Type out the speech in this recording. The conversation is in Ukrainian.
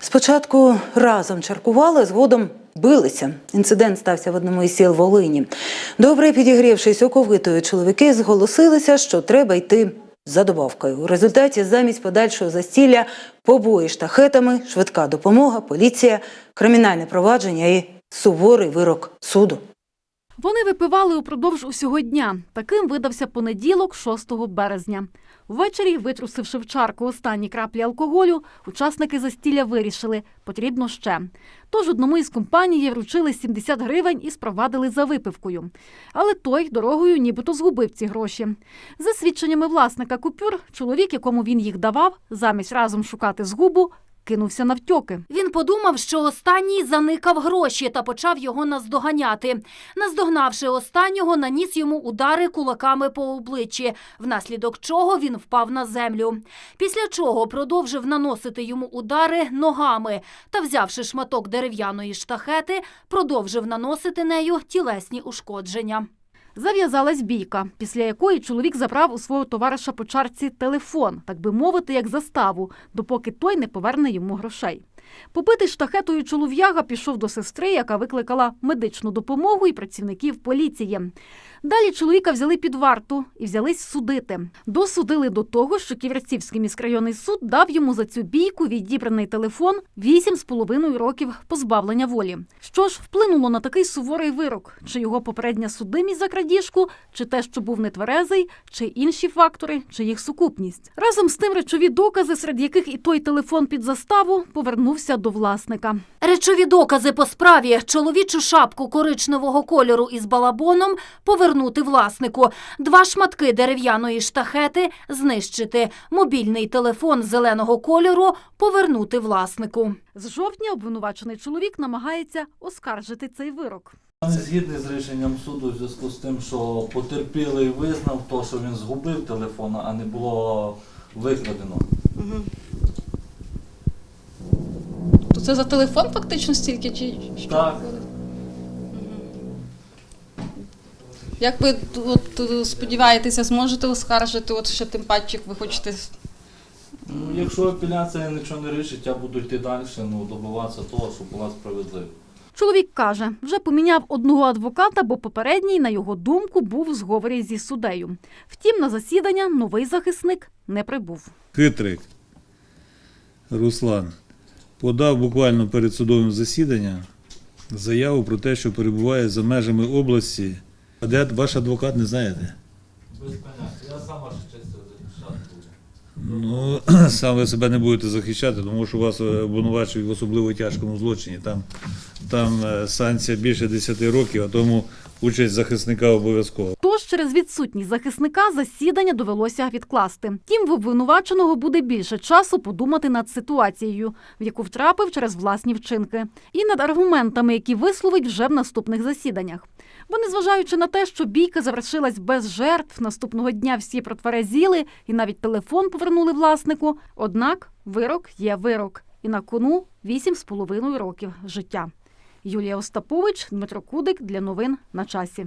Спочатку разом чаркували, згодом билися. Інцидент стався в одному із сіл Волині. Добре підігрівшись оковитою, чоловіки зголосилися, що треба йти за добавкою. У результаті замість подальшого застілля побої штахетами, швидка допомога, поліція, кримінальне провадження і суворий вирок суду. Вони випивали упродовж усього дня. Таким видався понеділок, 6 березня. Ввечері, витрусивши в чарку останні краплі алкоголю, учасники застілля вирішили – потрібно ще. Тож одному із компаній вручили 70 гривень і спровадили за випивкою. Але той дорогою нібито згубив ці гроші. За свідченнями власника купюр, чоловік, якому він їх давав, замість разом шукати згубу, кинувся навтьоки. Він подумав, що останній заникав гроші та почав його наздоганяти. Наздогнавши останнього, наніс йому удари кулаками по обличчі, внаслідок чого він впав на землю. Після чого продовжив наносити йому удари ногами та, взявши шматок дерев'яної штахети, продовжив наносити нею тілесні ушкодження. Зав'язалась бійка, після якої чоловік забрав у свого товариша по чарці телефон, так би мовити, як заставу, допоки той не поверне йому грошей. Побитий штахетою чолов'яга пішов до сестри, яка викликала медичну допомогу і працівників поліції. Далі чоловіка взяли під варту і взялись судити. Досудили до того, що Ківерцівський міськрайонний суд дав йому за цю бійку відібраний телефон 8,5 років позбавлення волі. Що ж вплинуло на такий суворий вирок? Чи його попередня судимість за крадіжку, чи те, що був нетверезий, чи інші фактори, чи їх сукупність? Разом з тим речові докази, серед яких і той телефон під заставу, повернувся до власника. Речові докази по справі чоловічу шапку коричневого кольору із балабоном повернути власнику, два шматки дерев'яної штахети знищити, мобільний телефон зеленого кольору повернути власнику. З жовтня обвинувачений чоловік намагається оскаржити цей вирок. Я не згідний з рішенням суду в зв'язку з тим, що потерпілий визнав то, що він згубив телефон, а не було викрадено. То це за телефон фактично стільки чи що? Так. Як ви от, сподіваєтеся, зможете оскаржити, от ще тим паче, як ви хочете. Ну, якщо апеляція нічого не рішить, я буду йти далі, ну, добиватися того, щоб була справедливість. Чоловік каже, вже поміняв одного адвоката, бо попередній, на його думку, був в зговорі зі суддею. Втім, на засідання новий захисник не прибув. Хитрик Руслан подав буквально перед судовим засіданням заяву про те, що перебуває за межами області. А де ваш адвокат не знаєте? Без поняття. Я сам ваша честь захищати буду. Ну, сам ви себе не будете захищати, тому що вас е, обвинувачують в особливо тяжкому злочині. Там, там е, санкція більше 10 років, а тому участь захисника обов'язково. Тож через відсутність захисника засідання довелося відкласти. Тім в обвинуваченого буде більше часу подумати над ситуацією, в яку втрапив через власні вчинки, і над аргументами, які висловить вже в наступних засіданнях. Бо незважаючи на те, що бійка завершилась без жертв, наступного дня всі протверезіли і навіть телефон повернули власнику. Однак вирок є вирок, і на кону 8,5 років життя. Юлія Остапович, Дмитро Кудик для новин на часі.